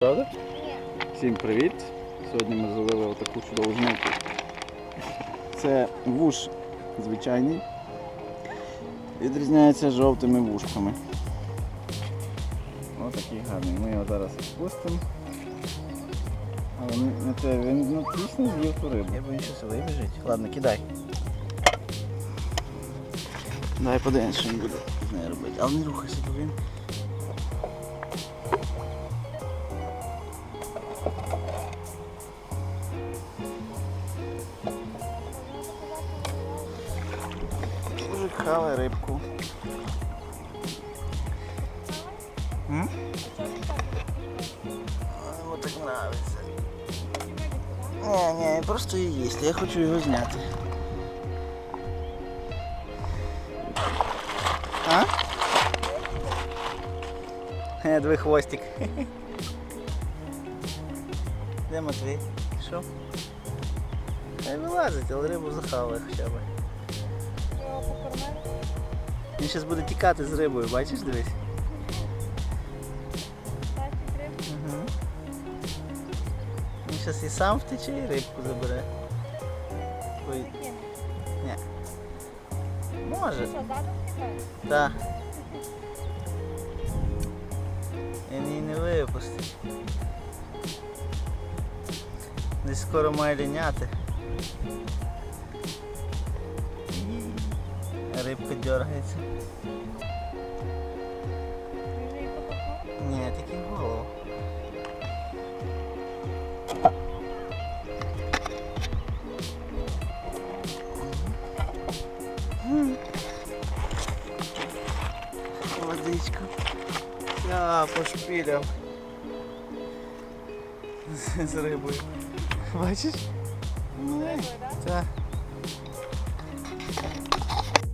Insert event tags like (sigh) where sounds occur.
Правда? Всім привіт! Сьогодні ми зловили отаку чудову жнивку. Це вуш звичайний. Відрізняється жовтими вушками. Ось такий гарний. Ми його зараз відпустимо. Але не, не те, він ну, дійсно з'їв ту рибу. Я боюся, що вибіжить. Ладно, кидай. Давай подивимось, що він буде з нею робити. Але не рухайся, бо він. Мужик хаває рибку. М? А, Йому так нравится. Не, не, просто її їсть, я хочу його зняти. А? (laughs) Е, Диви хвостик. (laughs) Де Матвій? Що? Хай вилазить, але рибу захаває хоча б. Він зараз буде тікати з рибою, бачиш, дивись. Угу. Він зараз і сам втече, і рибку забере. Ой, ні. Може. Так. Він її не випустить. Десь скоро має ліняти. Рибка дергається. Ні, тільки голову. Водичка. Я пошпіляв. З, з рибою. Бачиш? Так.